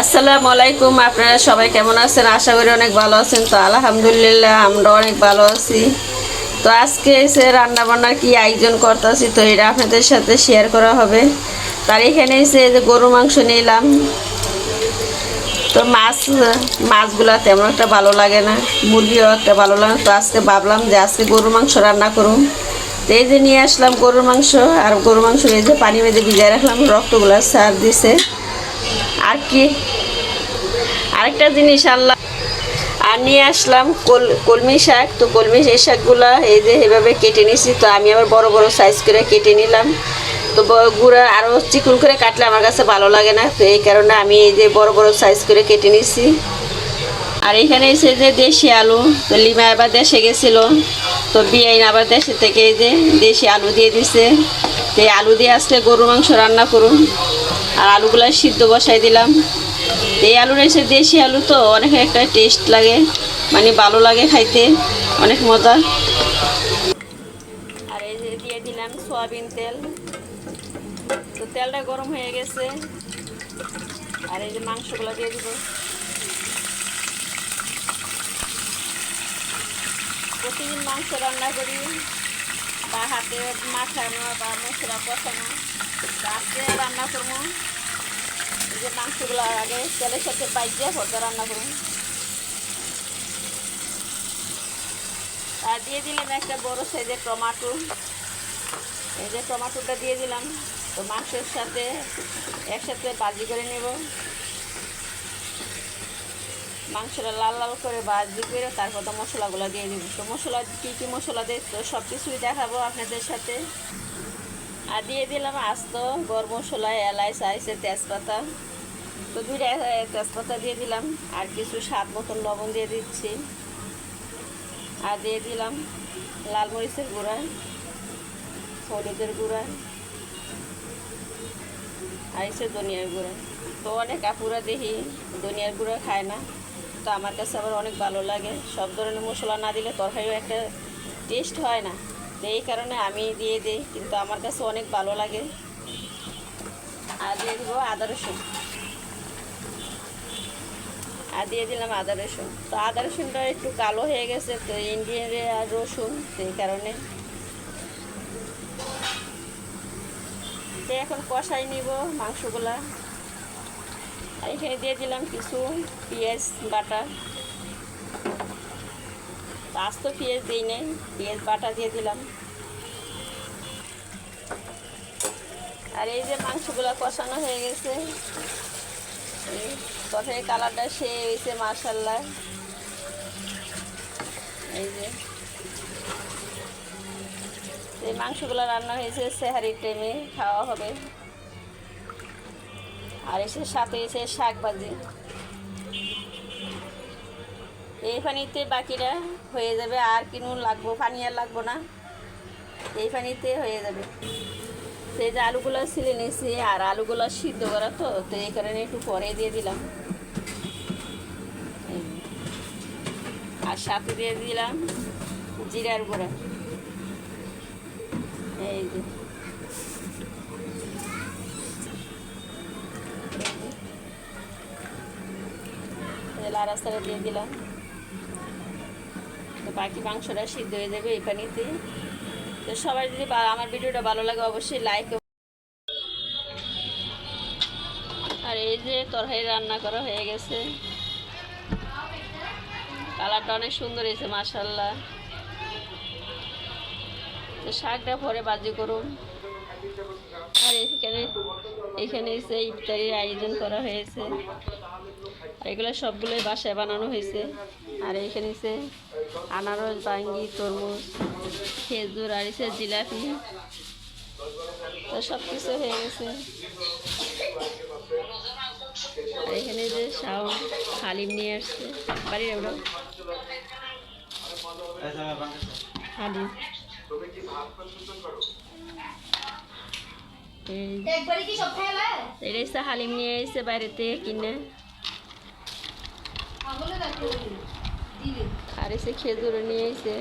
আসসালামু আলাইকুম আপনারা সবাই কেমন আছেন? আশা করি অনেক ভালো আছেন। তো আলহামদুলিল্লাহ, আমরা অনেক ভালো আছি। তো আজকে এসে রান্না বান্নার কি আয়োজন করতেছি, তো এটা আপনাদের সাথে শেয়ার করা হবে। তার এখানে এসে যে গরু মাংস নিলাম। তো মাছ, মাছগুলো তেমন একটা ভালো লাগে না, মুরগিও একটা ভালো লাগে তো আজকে ভাবলাম যে আজকে গরু মাংস রান্না করুন তো এই যে নিয়ে আসলাম গরুর মাংস, আর গরু মাংস এই যে পানি মেঝে ভিজায় রাখলাম, রক্তগুলো সার দিছে। আর কি? আরেকটা জিনিস, আল্লাহ। আর নিয়ে আসলাম কল, কলমি শাক। তো কলমি এই শাকগুলা এই যে এভাবে কেটে নিছি। তো আমি আবার বড় বড় সাইজ করে কেটে নিলাম। তো গুঁড়া আরও চিকুন করে কাটলে আমার কাছে ভালো লাগে না। তো এই কারণে আমি এই যে বড় বড় সাইজ করে কেটে নিছি। আর এখানে এসে যে দেশি আলু, তো লিমা আবার দেশে গেছিল। তো বিয়াইন আবার দেশে থেকে এই যে দেশি আলু দিয়ে দিছে। তো আলু দিয়ে আজকে গরু মাংস রান্না করুন। আর আলুগুলো সিদ্ধ বসাই দিলাম। এই আলুর এসে দেশি আলু তো অনেক একটা টেস্ট লাগে মানে ভালো লাগে খাইতে, অনেক মজা। আর এই যে দিয়ে দিলাম সয়াবিন তেল। তো তেলটা গরম হয়ে গেছে। আর এই যে মাংসগুলো দিয়ে দিব। প্রতিদিন মাংস রান্না করি। বা হাতে মাখানো বা মশলা কষানো আজকে রান্না করব। যে মাংসগুলো আগে তেলের সাথে বাইজে হতে রান্না করুন আর দিয়ে দিলাম একটা বড় সাইজের টমাটো। এই যে টমাটোটা দিয়ে দিলাম, তো মাংসের সাথে একসাথে বাজি করে নেব। মাংসটা লাল লাল করে ভাজি করে তারপর তো মশলাগুলো দিয়ে দিব। তো মশলা, কী কী মশলা দিয়ে তো সব কিছুই দেখাবো আপনাদের সাথে। আর দিয়ে দিলাম আস্ত, গরম মশলা, এলাচ আইসে তেজপাতা। তো দুইটা তেজপাতা দিয়ে দিলাম, আর কিছু স্বাদ মতন লবণ দিয়ে দিচ্ছি। আর দিয়ে দিলাম লাল মরিচের গুঁড়া, হলুদের গুঁড়া আর এসে ধনিয়ার গুঁড়া। তো অনেক আপুরা দেখি ধনিয়ার গুঁড়া খায় না। তো আমার কাছে আবার অনেক ভালো লাগে। সব ধরনের মশলা না দিলে তরকারিও একটা টেস্ট হয় না। তো এই কারণে আমি দিয়ে দিই, কিন্তু আমার কাছে অনেক ভালো লাগে। আর দিয়ে দেবো আদা রসুন। আর দিয়ে দিলাম আদা রসুন। তো আদা রসুনটা একটু কালো হয়ে গেছে, তো ইন্ডিয়ানের আর রসুন এই কারণে। এখন কষাই নিব মাংসগুলা। আর এখানে দিয়ে দিলাম কিছু পেঁয়াজ, বাটা। তো আস্ত পেঁয়াজ দিই নেই, পেঁয়াজ, বাটা দিয়ে দিলাম। আর এই যে মাংসগুলো কষানো হয়ে গেছে। তরকারি কালারটা সে হয়েছে মার্শাল্লাহ এই যে। এই মাংসগুলো রান্না হয়েছে, সেহারির টাইমে খাওয়া হবে। আর এসে সাথে এসে শাক ভাজি। এই পানিতে বাকিরা হয়ে যাবে, আর কিনুন লাগবো, পানি আর লাগবো না। এই পানিতে হয়ে যাবে। সেই যে আলুগুলো ছিলে নিয়েছি, আর আলুগুলো সিদ্ধ করা তো তো এই কারণে একটু পরে দিয়ে দিলাম। আর সাথে দিয়ে দিলাম জিরার গুঁড়া। এই যে। লাড়াচাড়া দিয়ে দিলাম। তো বাকি মাংসটা সিদ্ধ হয়ে যাবে এই পানিতে। তো সবাই যদি আমার ভিডিওটা ভালো লাগে, অবশ্যই লাইক আর এই যে তরকারি রান্না করা হয়ে গেছে। কালারটা অনেক সুন্দর হয়েছে মাসাল্লাহ তো শাকটা পরে বাজি করুন। আর এখানে এখানে এসে ইফতারির আয়োজন করা হয়েছে। এগুলো সবগুলোই বাসায় বানানো হয়েছে। আর এখানে এসে আনারস বাঙ্গি তরমুজ খেজুর আর এসে জিলাপি। তো সব কিছু হয়ে গেছে। আর এখানে যে শাও হালিম নিয়ে আসছে। বাড়ির ওটা হালিম। এটা হালিম নিয়ে এসে বাইরে থেকে কিনে। আর খেজুর নিয়ে এসে